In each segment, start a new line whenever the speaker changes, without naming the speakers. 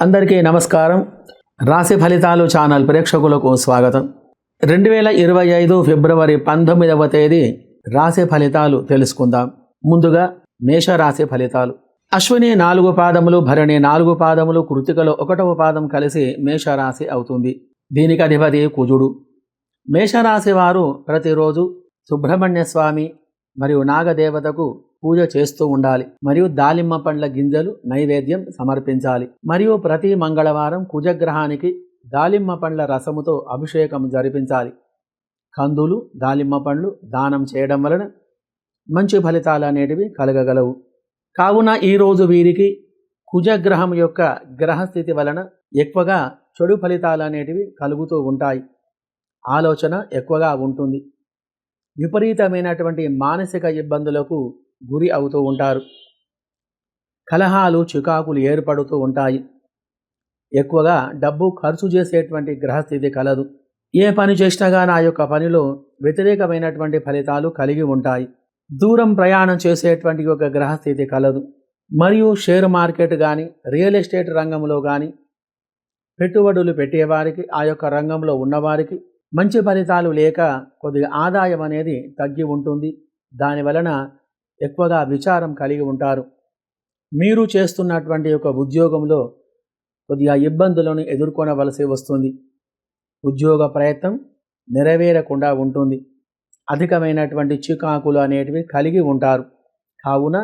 అందరికీ నమస్కారం. రాశి ఫలితాలు ఛానల్ ప్రేక్షకులకు స్వాగతం. రెండు వేల ఇరవై ఐదు ఫిబ్రవరి పంతొమ్మిదవ తేదీ రాశి ఫలితాలు తెలుసుకుందాం. ముందుగా మేషరాశి ఫలితాలు. అశ్విని నాలుగు పాదములు భరణి నాలుగు పాదములు కృతికలో ఒకటవ పాదం కలిసి మేషరాశి అవుతుంది. దీనికి అధిపతి కుజుడు. మేషరాశి వారు ప్రతిరోజు సుబ్రహ్మణ్య స్వామి మరియు నాగదేవతకు పూజ చేస్తూ ఉండాలి. మరియు దాలిమ్మ పండ్ల గింజలు నైవేద్యం సమర్పించాలి. మరియు ప్రతి మంగళవారం కుజగ్రహానికి దాలిమ్మ పండ్ల రసముతో అభిషేకం జరిపించాలి. కందులు దాలిమ్మ పండ్లు దానం చేయడం వలన మంచి ఫలితాలు అనేటివి కలగగలవు. కావున ఈరోజు వీరికి కుజగ్రహం యొక్క గ్రహస్థితి వలన ఎక్కువగా చెడు ఫలితాలు అనేటివి కలుగుతూ ఉంటాయి. ఆలోచన ఎక్కువగా ఉంటుంది. విపరీతమైనటువంటి మానసిక ఇబ్బందులకు గురి అవుతూ ఉంటారు. కలహాలు చికాకులు ఏర్పడుతూ ఉంటాయి. ఎక్కువగా డబ్బు ఖర్చు చేసేటువంటి గ్రహస్థితి కలదు. ఏ పని చేసినాగా నా యొక్క పనిలో వ్యతిరేకమైనటువంటి ఫలితాలు కలిగి ఉంటాయి. దూరం ప్రయాణం చేసేటువంటి ఒక గ్రహస్థితి కలదు. మరియు షేర్ మార్కెట్ కానీ రియల్ ఎస్టేట్ రంగంలో కానీ పెట్టుబడులు పెట్టేవారికి ఆ యొక్క రంగంలో ఉన్నవారికి మంచి ఫలితాలు లేక కొద్దిగా ఆదాయం అనేది తగ్గి ఉంటుంది. దాని వలన ఎక్కువగా విచారం కలిగి ఉంటారు. మీరు చేస్తున్నటువంటి ఒక ఉద్యోగంలో కొద్దిగా ఇబ్బందులను ఎదుర్కొనవలసి వస్తుంది. ఉద్యోగ ప్రయత్నం నెరవేరకుండా ఉంటుంది. అధికమైనటువంటి చికాకులు అనేటివి కలిగి ఉంటారు. కావున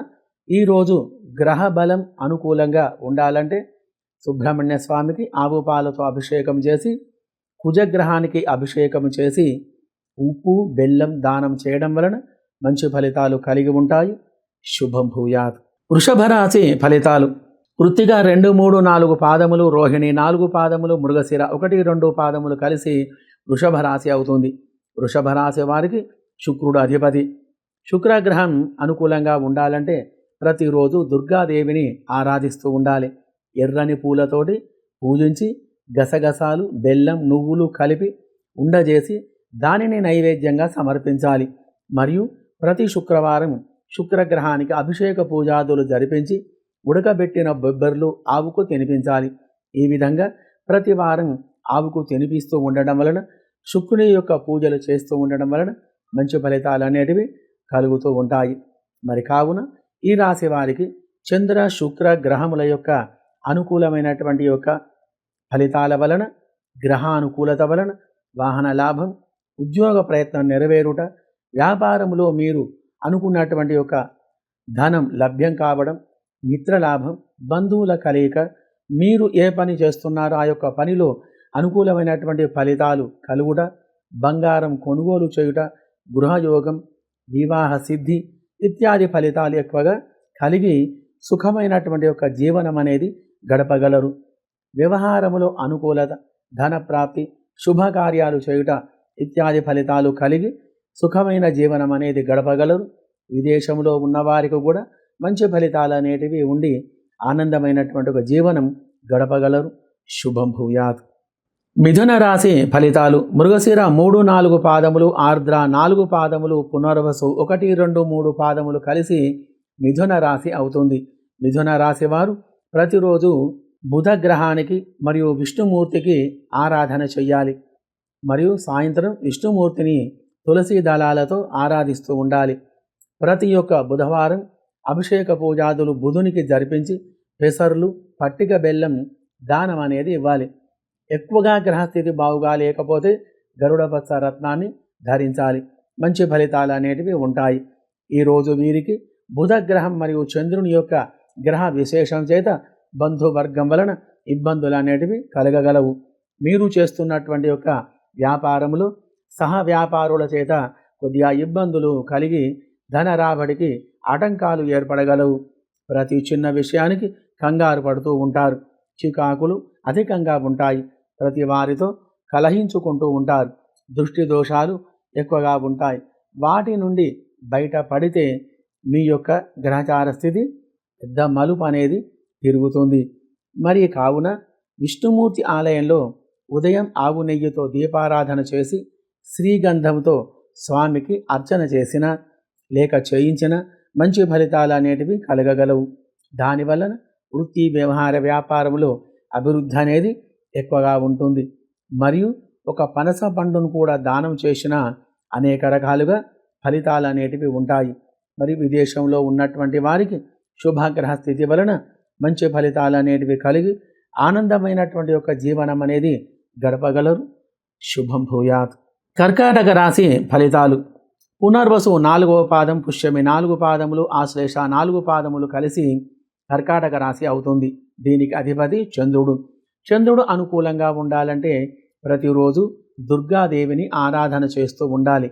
ఈరోజు గ్రహ బలం అనుకూలంగా ఉండాలంటే సుబ్రహ్మణ్య స్వామికి ఆవు పాలతో అభిషేకం చేసి కుజగ్రహానికి అభిషేకం చేసి ఉప్పు బెల్లం దానం చేయడం వలన మంచి ఫలితాలు కలిగి ఉంటాయి. శుభం భూయాత్. వృషభ రాశి ఫలితాలు. వృత్తిగా రెండు మూడు నాలుగు పాదములు రోహిణి నాలుగు పాదములు మృగశిర ఒకటి రెండు పాదములు కలిసి వృషభ రాశి అవుతుంది. వృషభ రాశి వారికి శుక్రుడు అధిపతి. శుక్రగ్రహం అనుకూలంగా ఉండాలంటే ప్రతిరోజు దుర్గాదేవిని ఆరాధిస్తూ ఉండాలి. ఎర్రని పూలతోటి పూజించి గసగసాలు బెల్లం నువ్వులు కలిపి ఉండజేసి దానిని నైవేద్యంగా సమర్పించాలి. మరియు ప్రతి శుక్రవారం శుక్రగ్రహానికి అభిషేక పూజాదులు జరిపించి ఉడకబెట్టిన బొబ్బర్లు ఆవుకు తినిపించాలి. ఈ విధంగా ప్రతి వారం ఆవుకు తినిపిస్తూ ఉండడం వలన శుక్రుని యొక్క పూజలు చేస్తూ ఉండడం వలన మంచి ఫలితాలు అనేటివి కలుగుతూ ఉంటాయి. మరి కావున ఈ రాశి వారికి చంద్ర శుక్ర గ్రహముల యొక్క అనుకూలమైనటువంటి యొక్క ఫలితాల వలన గ్రహానుకూలత వలన వాహన లాభం ఉద్యోగ ప్రయత్నం నెరవేరుట వ్యాపారంలో మీరు అనుకున్నటువంటి ఒక ధనం లభ్యం కావడం మిత్రలాభం బంధువుల కలయిక మీరు ఏ పని చేస్తున్నారో ఆ యొక్క పనిలో అనుకూలమైనటువంటి ఫలితాలు కలుగుట బంగారం కొనుగోలు చేయుట గృహయోగం వివాహ సిద్ధి ఇత్యాది ఫలితాలు ఎక్కువగా కలిగి సుఖమైనటువంటి యొక్క జీవనం అనేది గడపగలరు. వ్యవహారములో అనుకూలత ధన ప్రాప్తి శుభకార్యాలు చేయుట ఇత్యాది ఫలితాలు కలిగి సుఖమైన జీవనం అనేది గడపగలరు. విదేశంలో ఉన్నవారికి కూడా మంచి ఫలితాలు అనేటివి ఉండి ఆనందమైనటువంటి ఒక జీవనం గడపగలరు. శుభం భూయాత్. మిథున రాశి ఫలితాలు. మృగశిర మూడు నాలుగు పాదములు ఆర్ద్ర నాలుగు పాదములు పునర్వసు ఒకటి రెండు మూడు పాదములు కలిసి మిథున రాశి అవుతుంది. మిథున రాశి వారు ప్రతిరోజు బుధ గ్రహానికి మరియు విష్ణుమూర్తికి ఆరాధన చెయ్యాలి. మరియు సాయంత్రం విష్ణుమూర్తిని తులసి దళాలతో ఆరాధిస్తూ ఉండాలి. ప్రతి ఒక్క బుధవారం అభిషేక పూజాదులు బుధునికి జరిపించి పెసర్లు పట్టిక బెల్లం దానం అనేది ఇవ్వాలి. ఎక్కువగా గ్రహస్థితి బాగుగా లేకపోతే గరుడపచ్చ రత్నాన్ని ధరించాలి. మంచి ఫలితాలు అనేటివి ఉంటాయి. ఈరోజు వీరికి బుధ గ్రహం మరియు చంద్రుని యొక్క గ్రహ విశేషం చేత బంధువర్గం వలన ఇబ్బందులు అనేటివి కలగగలవు. మీరు చేస్తున్నటువంటి యొక్క వ్యాపారములు సహ వ్యాపారుల చేత కొద్దిగా ఇబ్బందులు కలిగి ధన రాబడికి ఆటంకాలు ఏర్పడగలవు. ప్రతి చిన్న విషయానికి కంగారు పడుతూ ఉంటారు. చికాకులు అధికంగా ఉంటాయి. ప్రతి వారితో కలహించుకుంటూ ఉంటారు. దృష్టి దోషాలు ఎక్కువగా ఉంటాయి. వాటి నుండి బయటపడితే మీ యొక్క గ్రహచార స్థితి పెద్ద మలుపు అనేది తిరుగుతుంది. మరి కావున విష్ణుమూర్తి ఆలయంలో ఉదయం ఆవు నెయ్యితో దీపారాధన చేసి శ్రీగంధంతో స్వామికి అర్చన చేసిన లేక చేయించిన మంచి ఫలితాలు అనేటివి కలగగలవు. దానివలన వృత్తి వ్యవహార వ్యాపారంలో అభివృద్ధి అనేది ఎక్కువగా ఉంటుంది. మరియు ఒక పనస పండును కూడా దానం చేసిన అనేక రకాలుగా ఫలితాలు అనేటివి ఉంటాయి. మరి విదేశంలో ఉన్నటువంటి వారికి శుభగ్రహ స్థితి వలన మంచి ఫలితాలు అనేటివి కలిగి ఆనందమైనటువంటి యొక్క జీవనం అనేది గడపగలరు. శుభం భూయాత్. కర్కాటక రాశి ఫలితాలు. పునర్వసు నాలుగవ పాదం పుష్యమి నాలుగు పాదములు ఆశ్లేష నాలుగు పాదములు కలిసి కర్కాటక రాశి అవుతుంది. దీనికి అధిపతి చంద్రుడు. చంద్రుడు అనుకూలంగా ఉండాలంటే ప్రతిరోజు దుర్గాదేవిని ఆరాధన చేస్తూ ఉండాలి.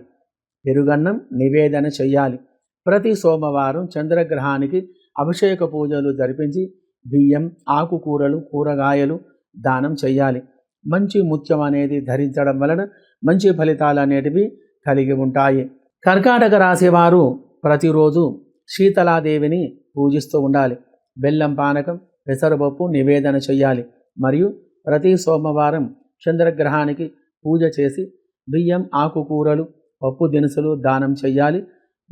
పెరుగన్నం నివేదన చెయ్యాలి. ప్రతి సోమవారం చంద్రగ్రహానికి అభిషేక పూజలు జరిపించి బియ్యం ఆకుకూరలు కూరగాయలు దానం చెయ్యాలి. మంచి ముత్యం అనేది ధరించడం వలన మంచి ఫలితాలు అనేటివి కలిగి ఉంటాయి. కర్కాటక రాశివారు ప్రతిరోజు శీతలాదేవిని పూజిస్తూ ఉండాలి. బెల్లం పానకం పెసరపప్పు నివేదన చెయ్యాలి. మరియు ప్రతి సోమవారం చంద్రగ్రహానికి పూజ చేసి బియ్యం ఆకుకూరలు పప్పు దినుసులు దానం చేయాలి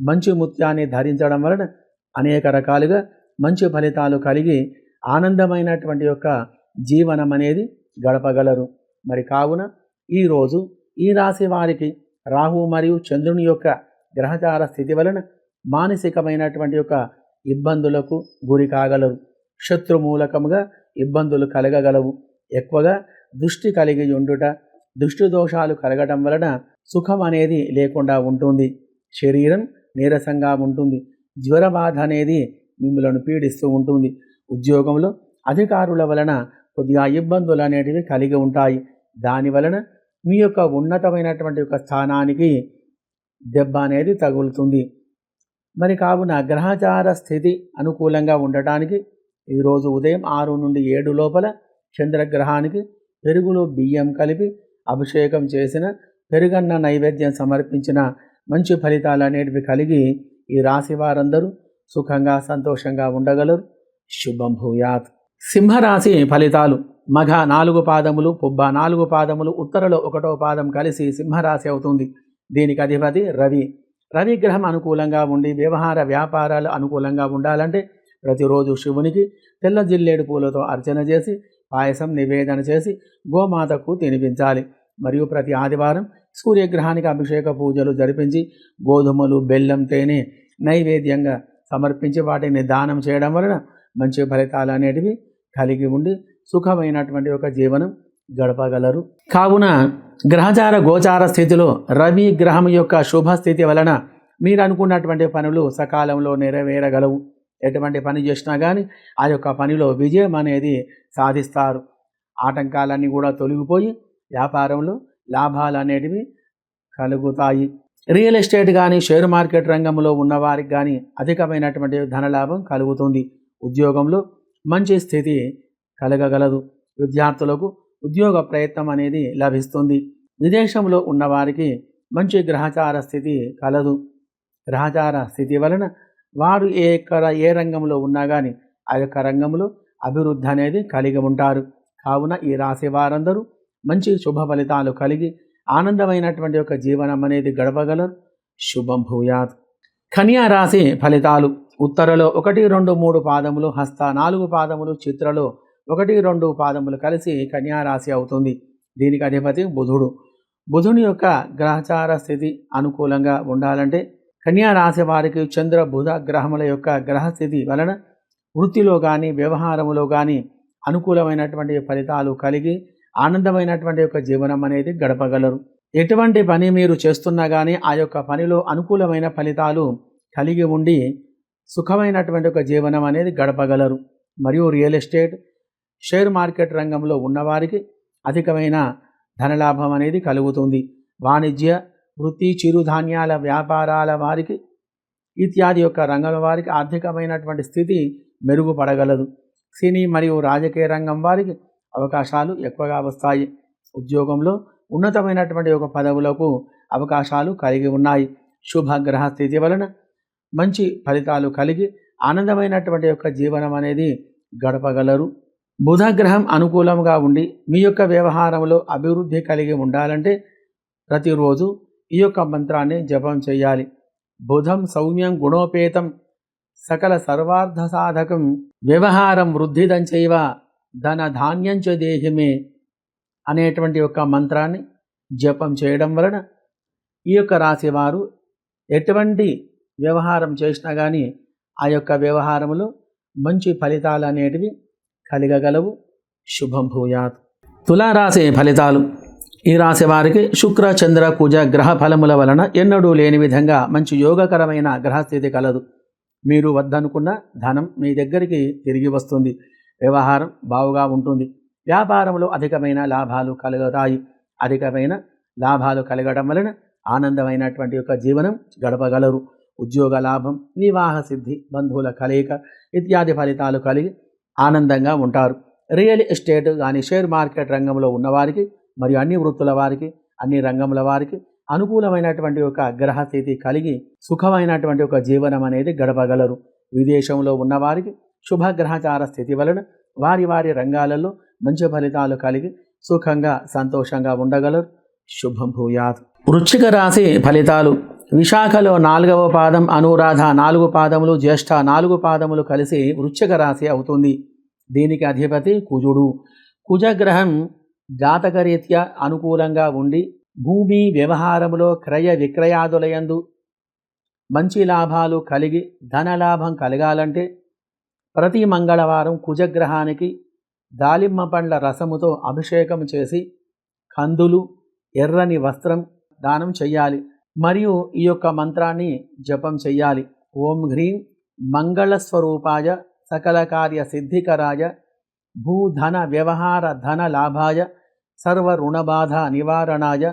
మంచి ముత్యాన్ని ధరించడం వలన అనేక రకాలుగా మంచి ఫలితాలు కలిగి ఆనందమైనటువంటి యొక్క జీవనం అనేది గడపగలరు. మరి కావున ఈరోజు ఈ రాశి వారికి రాహు మరియు చంద్రుని యొక్క గ్రహచార స్థితి వలన మానసికమైనటువంటి యొక్క ఇబ్బందులకు గురి కాగలరు. శత్రుమూలకముగా ఇబ్బందులు కలగగలవు. ఎక్కువగా దృష్టి కలిగి ఉండుట దృష్టి దోషాలు కలగటం వలన సుఖం అనేది లేకుండా ఉంటుంది. శరీరం నీరసంగా ఉంటుంది. జ్వర బాధ అనేది మిమ్మలను పీడిస్తూ ఉంటుంది. ఉద్యోగంలో అధికారుల వలన కొద్దిగా ఇబ్బందులు అనేటివి కలిగి ఉంటాయి. దాని వలన మీ యొక్క ఉన్నతమైనటువంటి యొక్క స్థానానికి దెబ్బ అనేది తగులుతుంది. మరి కావున గ్రహచార స్థితి అనుకూలంగా ఉండటానికి ఈరోజు ఉదయం ఆరు నుండి ఏడు లోపల చంద్రగ్రహానికి పెరుగులో బియ్యం కలిపి అభిషేకం చేసిన పెరుగన్న నైవేద్యం సమర్పించిన మంచి ఫలితాలు అనేటివి కలిగి ఈ రాశి వారందరూ సుఖంగా సంతోషంగా ఉండగలరు. శుభం భూయాత్. సింహరాశి ఫలితాలు. మఘ నాలుగు పాదములు పుబ్బ నాలుగు పాదములు ఉత్తరలో ఒకటో పాదం కలిసి సింహరాశి అవుతుంది. దీనికి అధిపతి రవి. రవిగ్రహం అనుకూలంగా ఉండి వ్యవహార వ్యాపారాలు అనుకూలంగా ఉండాలంటే ప్రతిరోజు శివునికి తెల్ల జిల్లేడు పూలతో అర్చన చేసి పాయసం నివేదన చేసి గోమాతకు తినిపించాలి. మరియు ప్రతి ఆదివారం సూర్యగ్రహానికి అభిషేక పూజలు జరిపించి గోధుమలు బెల్లం తేనె నైవేద్యంగా సమర్పించి వాటిని దానం చేయడం వలన మంచి ఫలితాలు అనేటివి కలిగి ఉండి సుఖమైనటువంటి ఒక జీవనం గడపగలరు. కావున గ్రహచార గోచార స్థితిలో రవి గ్రహం యొక్క శుభస్థితి వలన మీరు అనుకున్నటువంటి పనులు సకాలంలో నెరవేరగలవు. ఎటువంటి పని చేసినా కానీ ఆ యొక్క పనిలో విజయం అనేది సాధిస్తారు. ఆటంకాలన్నీ కూడా తొలగిపోయి వ్యాపారంలో లాభాలు అనేటివి కలుగుతాయి. రియల్ ఎస్టేట్ కానీ షేర్ మార్కెట్ రంగంలో ఉన్నవారికి కానీ అధికమైనటువంటి ధనలాభం కలుగుతుంది. ఉద్యోగంలో మంచి స్థితి కలగగలదు. విద్యార్థులకు ఉద్యోగ ప్రయత్నం అనేది లభిస్తుంది. విదేశంలో ఉన్నవారికి మంచి గ్రహచార స్థితి కలదు. గ్రహచార స్థితి వలన వారు ఏ ఎక్కడ ఏ రంగంలో ఉన్నా కానీ ఆ యొక్క రంగంలో అభివృద్ధి అనేది కలిగి ఉంటారు. కావున ఈ రాశి వారందరూ మంచి శుభ ఫలితాలు కలిగి ఆనందమైనటువంటి యొక్క జీవనం అనేది గడపగలరు. శుభం భూయాత్. కన్యా రాశి ఫలితాలు. ఉత్తరలో ఒకటి రెండు మూడు పాదములు హస్త నాలుగు పాదములు చిత్రలో ఒకటి రెండు పాదములు కలిసి కన్యారాశి అవుతుంది. దీనికి అధిపతి బుధుడు. బుధుని యొక్క గ్రహచార స్థితి అనుకూలంగా ఉండాలంటే కన్యా రాశి వారికి చంద్ర బుధ గ్రహముల యొక్క గ్రహస్థితి వలన వృత్తిలో కానీ వ్యవహారములో కానీ అనుకూలమైనటువంటి ఫలితాలు కలిగి ఆనందమైనటువంటి యొక్క జీవనం అనేది గడపగలరు. ఎటువంటి పని మీరు చేస్తున్నా కానీ ఆ యొక్క పనిలో అనుకూలమైన ఫలితాలు కలిగి ఉండి సుఖమైనటువంటి ఒక జీవనం అనేది గడపగలరు. మరియు రియల్ ఎస్టేట్ షేర్ మార్కెట్ రంగంలో ఉన్నవారికి అధికమైన ధనలాభం అనేది కలుగుతుంది. వాణిజ్య వృత్తి చిరుధాన్యాల వ్యాపారాల వారికి ఇత్యాది యొక్క రంగం వారికి ఆర్థికమైనటువంటి స్థితి మెరుగుపడగలదు. సినీ మరియు రాజకీయ రంగం వారికి అవకాశాలు ఎక్కువగా వస్తాయి. ఉద్యోగంలో ఉన్నతమైనటువంటి ఒక పదవులకు అవకాశాలు కలిగి ఉన్నాయి. శుభగ్రహ స్థితి వలన మంచి ఫలితాలు కలిగి ఆనందమైనటువంటి యొక్క జీవనం అనేది గడపగలరు. బుధగ్రహం అనుకూలంగా ఉండి మీ యొక్క వ్యవహారంలో అభివృద్ధి కలిగి ఉండాలంటే ప్రతిరోజు ఈ యొక్క మంత్రాన్ని జపం చేయాలి. బుధం సౌమ్యం గుణోపేతం సకల సర్వార్థ సాధకం వ్యవహారం వృద్ధిదంచైవ ధన ధాన్యంచ దేహిమే అనేటువంటి యొక్క మంత్రాన్ని జపం చేయడం వలన ఈ యొక్క రాశివారు ఎటువంటి వ్యవహారం చేసినా కానీ ఆ యొక్క వ్యవహారములో మంచి ఫలితాలు అనేటివి కలిగగలవు. శుభం భూయాత్. తులారాశి ఫలితాలు. ఈ రాశి వారికి శుక్ర చంద్ర కుజ గ్రహ ఫలముల వలన ఎన్నడూ లేని విధంగా మంచి యోగకరమైన గ్రహస్థితి కలదు. మీరు వద్దనుకున్న ధనం మీ దగ్గరికి తిరిగి వస్తుంది. వ్యవహారం బావుగా ఉంటుంది. వ్యాపారంలో అధికమైన లాభాలు కలుగుతాయి. అధికమైన లాభాలు కలగడం వలన ఆనందమైనటువంటి యొక్క జీవనం గడపగలరు. ఉద్యోగ లాభం వివాహ సిద్ధి బంధువుల కలయిక ఇత్యాది ఫలితాలు కలిగి ఆనందంగా ఉంటారు. రియల్ ఎస్టేట్ కానీ షేర్ మార్కెట్ రంగంలో ఉన్నవారికి మరియు అన్ని వృత్తుల వారికి అన్ని రంగముల వారికి అనుకూలమైనటువంటి ఒక గ్రహస్థితి కలిగి సుఖమైనటువంటి ఒక జీవనం అనేది గడపగలరు. విదేశంలో ఉన్నవారికి శుభగ్రహచార స్థితి వలన వారి వారి రంగాలలో మంచి ఫలితాలు కలిగి సుఖంగా సంతోషంగా ఉండగలరు. శుభం భూయాత్. వృశ్చిక రాశి ఫలితాలు. విశాఖలో నాలుగవ పాదం అనురాధ నాలుగు పాదములు జ్యేష్ఠ నాలుగు పాదములు కలిసి వృశ్చిక రాశి అవుతుంది. దీనికి అధిపతి కుజుడు. కుజగ్రహం జాతకరీత్యా అనుకూలంగా ఉండి భూమి వ్యవహారములో క్రయ విక్రయాదులయందు మంచి లాభాలు కలిగి ధనలాభం కలగాలంటే ప్రతి మంగళవారం కుజగ్రహానికి దాలిమ్మ పండ్ల రసముతో అభిషేకం చేసి కందులు ఎర్రని వస్త్రం దానం చెయ్యాలి. మరియు ఈ యొక్క మంత్రాన్ని జపం చెయ్యాలి. ఓం హ్రీం మంగళస్వరూపాయ సకల కార్య సిద్ధికరాయ భూధన వ్యవహార ధన లాభాయ సర్వ రుణబాధ నివారణాయ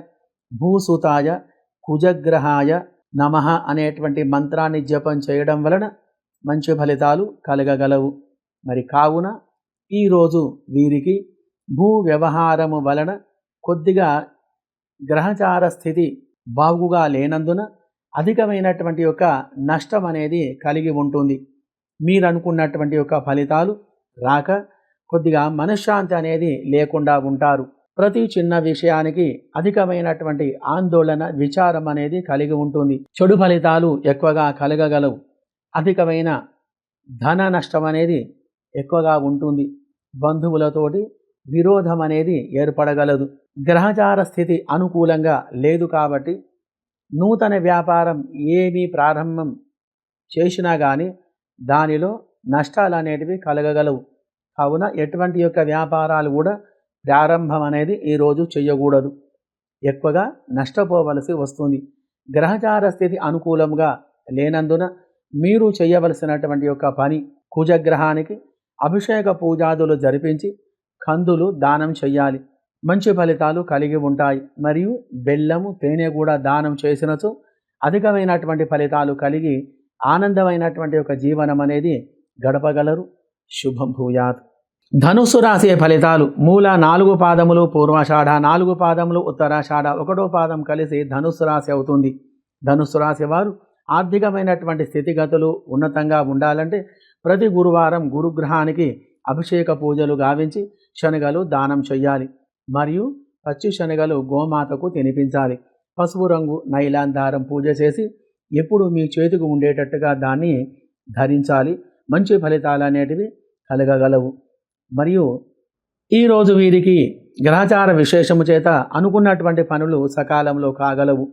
భూసుతాయ కుజగ్రహాయ నమ అనేటువంటి మంత్రాన్ని జపం చేయడం వలన మంచి ఫలితాలు కలగగలవు. మరి కావున ఈరోజు వీరికి భూ వ్యవహారము వలన కొద్దిగా గ్రహచార స్థితి బాగుగా లేనందున అధికమైనటువంటి యొక్క నష్టం అనేది కలిగి ఉంటుంది. మీరు అనుకున్నటువంటి యొక్క ఫలితాలు రాక కొద్దిగా మనశ్శాంతి అనేది లేకుండా ఉంటారు. ప్రతి చిన్న విషయానికి అధికమైనటువంటి ఆందోళన విచారం అనేది కలిగి ఉంటుంది. చెడు ఫలితాలు ఎక్కువగా కలగగలవు. అధికమైన ధన నష్టం అనేది ఎక్కువగా ఉంటుంది. బంధువులతోటి విరోధం అనేది ఏర్పడగలదు. గ్రహచార స్థితి అనుకూలంగా లేదు కాబట్టి నూతన వ్యాపారం ఏమీ ప్రారంభం చేసినా కానీ దానిలో నష్టాలు అనేటివి కలగగలవు. కావున ఎటువంటి యొక్క వ్యాపారాలు కూడా ప్రారంభం అనేది ఈరోజు చేయకూడదు ఎక్కువగా నష్టపోవలసి వస్తుంది. గ్రహచార స్థితి అనుకూలంగా లేనందున మీరు చేయవలసినటువంటి యొక్క పని కుజగ్రహానికి అభిషేక పూజాదులు జరిపించి కందులు దానం చెయ్యాలి. మంచి ఫలితాలు కలిగి ఉంటాయి. మరియు బెల్లము తేనె కూడా దానం చేసినచో అధికమైనటువంటి ఫలితాలు కలిగి ఆనందమైనటువంటి ఒక జీవనం అనేది గడపగలరు. శుభం భూయాత్. ధనుస్సు రాసే ఫలితాలు మూల నాలుగు పాదములు పూర్వాషాఢ నాలుగు పాదములు ఉత్తరాషాఢ ఒకటో పాదం కలిసి ధనుసు రాశి అవుతుంది. ధనుస్సు రాశి వారు ఆర్థికమైనటువంటి స్థితిగతులు ఉన్నతంగా ఉండాలంటే ప్రతి గురువారం గురుగ్రహానికి అభిషేక పూజలు గావించి శనగలు దానం చెయ్యాలి. మరియు పచ్చి శనగలు గోమాతకు తినిపించాలి. పసుపు రంగు నైలాన్ దారం పూజ చేసి ఎప్పుడు మీ చేతికి ఉండేటట్టుగా దాన్ని ధరించాలి. మంచి ఫలితాలు అనేటివి కలగగలవు. మరియు ఈరోజు వీరికి గ్రహచార విశేషము చేత అనుకున్నటువంటి పనులు సకాలంలో కాగలవు.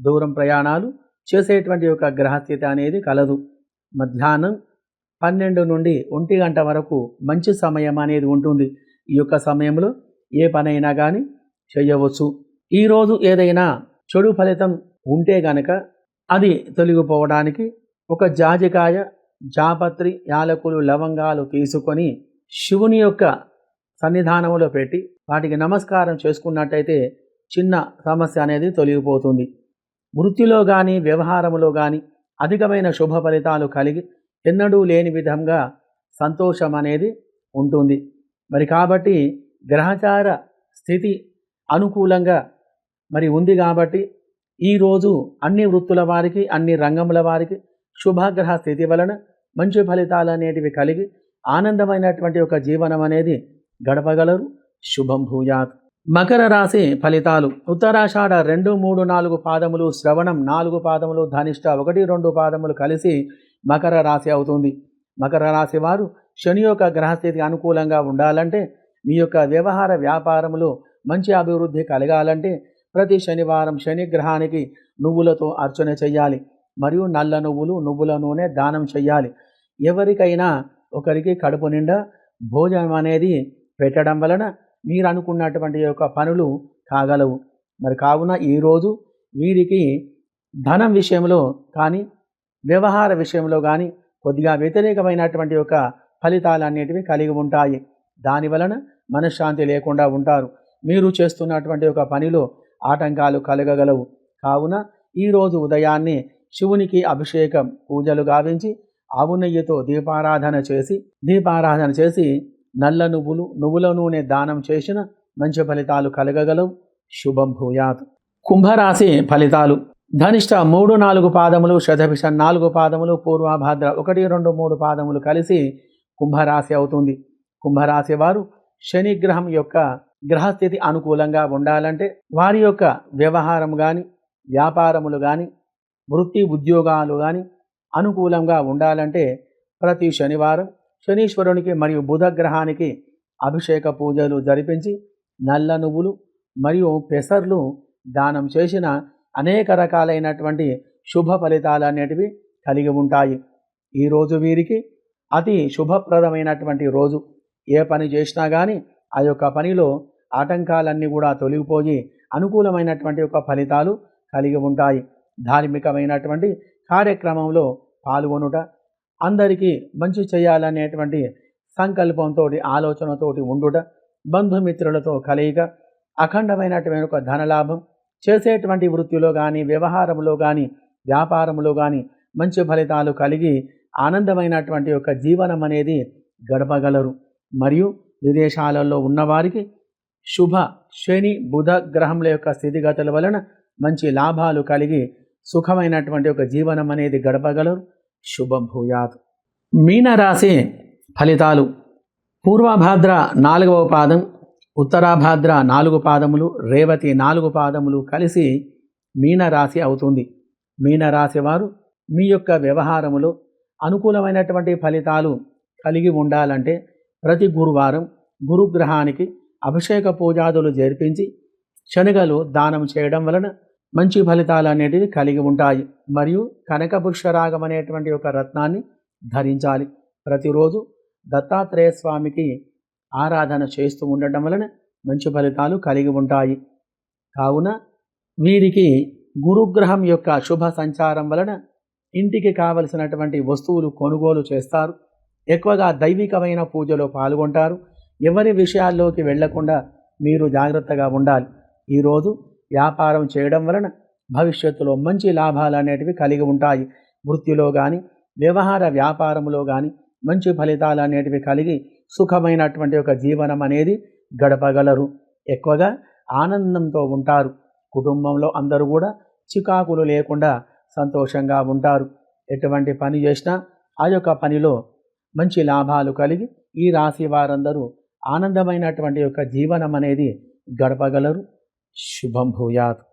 దూరం ప్రయాణాలు చేసేటువంటి యొక్క గ్రహస్థితి అనేది కలదు. మధ్యాహ్నం పన్నెండు నుండి ఒంటి గంట వరకు మంచి సమయం అనేది ఉంటుంది. ఈ యొక్క సమయంలో ఏ పనైనా కానీ చేయవచ్చు. ఈరోజు ఏదైనా చెడు ఫలితం ఉంటే గనక అది తొలగిపోవడానికి ఒక జాజికాయ జాపత్రి యాలకులు లవంగాలు తీసుకొని శివుని యొక్క సన్నిధానంలో పెట్టి వాటికి నమస్కారం చేసుకున్నట్టయితే చిన్న సమస్య అనేది తొలగిపోతుంది. వృత్తిలో కానీ వ్యవహారంలో కానీ అధికమైన శుభ ఫలితాలు కలిగి ఎన్నడూ లేని విధంగా సంతోషం అనేది ఉంటుంది. మరి కాబట్టి గ్రహచార స్థితి అనుకూలంగా మరి ఉంది కాబట్టి ఈరోజు అన్ని వృత్తుల వారికి అన్ని రంగముల వారికి శుభగ్రహ స్థితి వలన మంచి ఫలితాలు అనేటివి కలిగి ఆనందమైనటువంటి ఒక జీవనం అనేది గడపగలరు. శుభం భూయాత్. మకర రాశి ఫలితాలు. ఉత్తరాషాఢ రెండు మూడు నాలుగు పాదములు శ్రవణం నాలుగు పాదములు ధనిష్ట ఒకటి రెండు పాదములు కలిసి మకర రాశి అవుతుంది. మకర రాశి వారు శని యొక్క గ్రహస్థితికి అనుకూలంగా ఉండాలంటే మీ యొక్క వ్యవహార వ్యాపారములో మంచి అభివృద్ధి కలగాలంటే ప్రతి శనివారం శని గ్రహానికి నువ్వులతో అర్చన చేయాలి మరియు నల్ల నువ్వులు నువ్వుల నూనె దానం చేయాలి ఎవరికైనా ఒకరికి కడుపు నిండా భోజనం అనేది పెట్టడం వలన మీరు అనుకున్నటువంటి యొక్క పనులు కాగలవు. మరి కావున ఈరోజు వీరికి ధనం విషయంలో కానీ వ్యవహార విషయంలో కానీ కొద్దిగా వ్యతిరేకమైనటువంటి యొక్క ఫలితాలు అనేటివి కలిగి ఉంటాయి. దాని వలన మనశ్శాంతి లేకుండా ఉంటారు. మీరు చేస్తున్నటువంటి ఒక పనిలో ఆటంకాలు కలగగలవు. కావున ఈరోజు ఉదయాన్నే శివునికి అభిషేకం పూజలు గావించి ఆవు నెయ్యితో దీపారాధన చేసి దీపారాధన చేసి నల్ల నువ్వులు నువ్వుల నూనె దానం చేసిన మంచి ఫలితాలు కలగగలవు. శుభం భూయాత్. కుంభరాశి ఫలితాలు. ధనిష్ట మూడు నాలుగు పాదములు శతభిష నాలుగు పాదములు పూర్వాభాద్ర ఒకటి రెండు మూడు పాదములు కలిసి కుంభరాశి అవుతుంది. కుంభరాశి వారు శనిగ్రహం యొక్క గ్రహస్థితి అనుకూలంగా ఉండాలంటే వారి యొక్క వ్యవహారం కానీ వ్యాపారములు కానీ వృత్తి ఉద్యోగాలు కానీ అనుకూలంగా ఉండాలంటే ప్రతి శనివారం శనీశ్వరునికి మరియు బుధ గ్రహానికి అభిషేక పూజలు జరిపించి నల్ల నువ్వులు మరియు పెసర్లు దానం చేసిన అనేక రకాలైనటువంటి శుభ ఫలితాలు అనేటివి కలిగి ఉంటాయి. ఈరోజు వీరికి అతి శుభప్రదమైనటువంటి రోజు. ఏ పని చేసినా కానీ ఆ యొక్క పనిలో ఆటంకాలన్నీ కూడా తొలగిపోయి అనుకూలమైనటువంటి యొక్క ఫలితాలు కలిగి ఉంటాయి. ధార్మికమైనటువంటి కార్యక్రమంలో పాల్గొనుట అందరికీ మంచి చేయాలనేటువంటి సంకల్పంతో ఆలోచనతోటి ఉండుట బంధుమిత్రులతో కలయిక అఖండమైనటువంటి ఒక ధనలాభం చేసేటువంటి వృత్తిలో కానీ వ్యవహారంలో కానీ వ్యాపారంలో కానీ మంచి ఫలితాలు కలిగి ఆనందమైనటువంటి యొక్క జీవనం అనేది గడపగలరు. మరియు విదేశాలలో ఉన్నవారికి శుభ శని బుధ గ్రహముల యొక్క స్థితిగతుల వలన మంచి లాభాలు కలిగి సుఖమైనటువంటి ఒక జీవనం అనేది గడపగలరు. శుభం భూయాత్ మీనరాశి ఫలితాలు. పూర్వభాద్ర నాలుగవ పాదం ఉత్తరాభాద్ర నాలుగు పాదములు రేవతి నాలుగు పాదములు కలిసి మీనరాశి అవుతుంది. మీనరాశి వారు మీ యొక్క వ్యవహారములో అనుకూలమైనటువంటి ఫలితాలు కలిగి ఉండాలంటే ప్రతి గురువారం గురుగ్రహానికి అభిషేక పూజాదులు జరిపించి శనగలు దానం చేయడం వలన మంచి ఫలితాలు అనేటివి కలిగి ఉంటాయి. మరియు కనకపుష్పరాగం అనేటువంటి ఒక రత్నాన్ని ధరించాలి. ప్రతిరోజు దత్తాత్రేయ స్వామికి ఆరాధన చేస్తూ ఉండటం వలన మంచి ఫలితాలు కలిగి ఉంటాయి. కావున వీరికి గురుగ్రహం యొక్క శుభ సంచారం వలన ఇంటికి కావలసినటువంటి వస్తువులు కొనుగోలు చేస్తారు. ఎక్కువగా దైవికమైన పూజలో పాల్గొంటారు. ఎవరి విషయాల్లోకి వెళ్ళకుండా మీరు జాగ్రత్తగా ఉండాలి. ఈరోజు వ్యాపారం చేయడం వలన భవిష్యత్తులో మంచి లాభాలు అనేటివి కలిగి ఉంటాయి. వృత్తిలో కానీ వ్యవహార వ్యాపారంలో కానీ మంచి ఫలితాలు అనేటివి కలిగి సుఖమైనటువంటి ఒక జీవనం అనేది గడపగలరు. ఎక్కువగా ఆనందంతో ఉంటారు. కుటుంబంలో అందరూ కూడా చికాకులు లేకుండా సంతోషంగా ఉంటారు. ఎటువంటి పని చేసినా ఆ యొక్క పనిలో మంచి లాభాలు కలిగి ఈ రాశి వారందరూ ఆనందమైనటువంటి యొక్క జీవనం అనేది గడపగలరు. శుభం భూయాత్.